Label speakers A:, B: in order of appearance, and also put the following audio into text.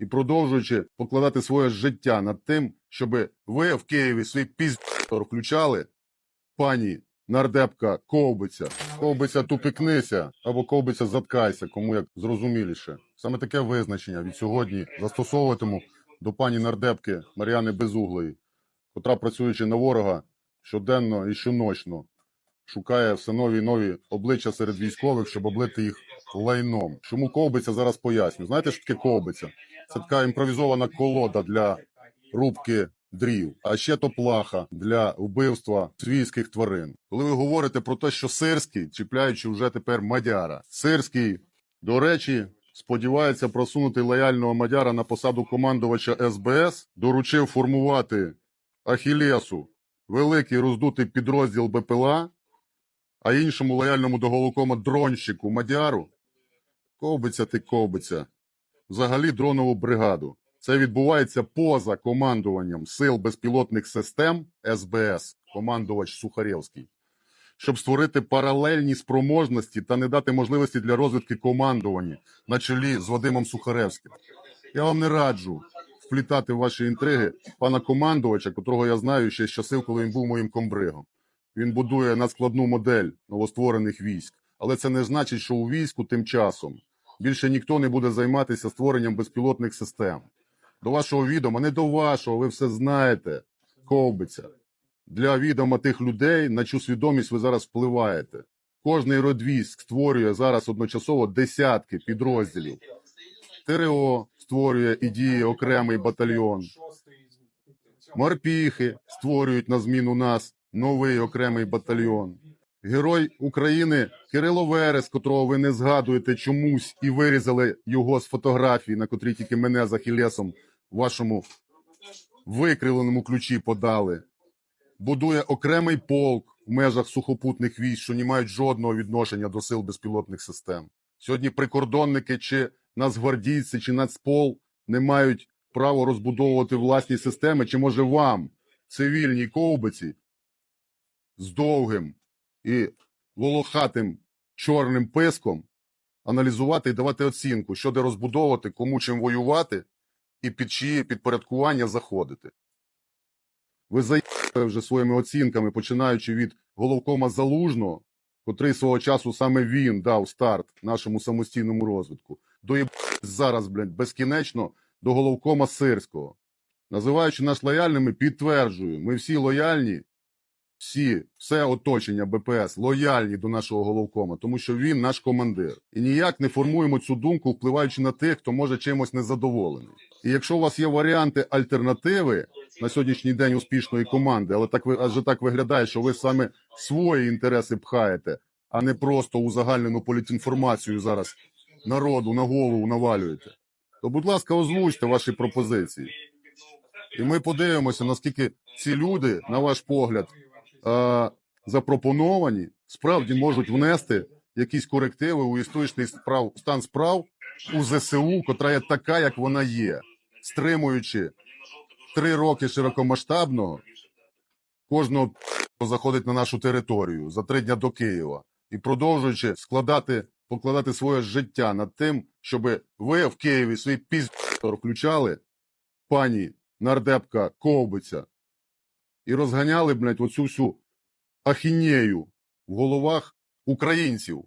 A: і продовжуючи покладати своє життя над тим, щоб ви в Києві свій піздор включали, пані нардепка Ковбиця, Ковбиця тупикнися або Ковбиця заткайся, кому як зрозуміліше. Саме таке визначення від сьогодні застосовуватиму до пані нардепки Мар'яни Безуглої, котра, працюючи на ворога, щоденно і щоночно шукає все нові нові обличчя серед військових, щоб облити їх лайном. Чому ковбиця зараз поясню? Знаєте, що таке ковбиця? Це така імпровізована колода для рубки дрів, а ще то плаха для вбивства свійських тварин. Коли ви говорите про те, що сирський, чіпляючи вже тепер мадяра, сирський, до речі. Сподівається просунути лояльного мадяра на посаду командувача СБС, доручив формувати Ахілесу великий роздутий підрозділ БПЛА, а іншому лояльному до Голокома дронщику Мадяру ковбиця ти ковбиця. Взагалі дронову бригаду. Це відбувається поза командуванням сил безпілотних систем СБС, командувач Сухарєвський, щоб створити паралельні спроможності та не дати можливості для розвитки командування на чолі з Вадимом Сухаревським. Я вам не раджу вплітати в ваші інтриги пана командувача, котрого я знаю ще з часів, коли він був моїм комбригом. Він будує надскладну модель новостворених військ, але це не значить, що у війську тим часом більше ніхто не буде займатися створенням безпілотних систем. До вашого відома, не до вашого, ви все знаєте. Ковбиця. Для відома тих людей, на чу свідомість ви зараз впливаєте. Кожний род військ створює зараз одночасово десятки підрозділів. ТРО створює і діє окремий батальйон. Морпіхи створюють на зміну нас новий окремий батальйон. Герой України Кирило Верес, котрого ви не згадуєте чомусь і вирізали його з фотографії, на котрій тільки мене з Ахілесом в вашому викривленому ключі подали. Будує окремий полк в межах сухопутних військ, що не мають жодного відношення до сил безпілотних систем. Сьогодні прикордонники чи нацгвардійці, чи нацпол не мають права розбудовувати власні системи, чи може вам, цивільній ковбиці, з довгим і волохатим чорним писком, аналізувати і давати оцінку, що де розбудовувати, кому чим воювати і під чиї підпорядкування заходити. Ви заїхали вже своїми оцінками, починаючи від головкома Залужного, котрий свого часу саме він дав старт нашому самостійному розвитку, до зараз, блядь, безкінечно до головкома Сирського. Називаючи нас лояльними, підтверджую, ми всі лояльні, всі, все оточення БПС лояльні до нашого головкома, тому що він наш командир. І ніяк не формуємо цю думку, впливаючи на тих, хто може чимось незадоволений. І якщо у вас є варіанти альтернативи на сьогоднішній день успішної команди, але так ви адже так виглядає, що ви саме свої інтереси пхаєте, а не просто узагальнену політінформацію зараз народу на голову навалюєте. То, будь ласка, озвучте ваші пропозиції. І ми подивимося, наскільки ці люди, на ваш погляд, запропоновані, справді можуть внести якісь корективи у історичний справ, стан справ у ЗСУ, котра є така, як вона є, стримуючи три роки широкомасштабного, кожного заходить на нашу територію за три дня до Києва і продовжуючи складати, покладати своє життя над тим, щоб ви в Києві свій піздор включали, пані нардепка Ковбиця, і розганяли, блядь, оцю всю ахінею в головах українців,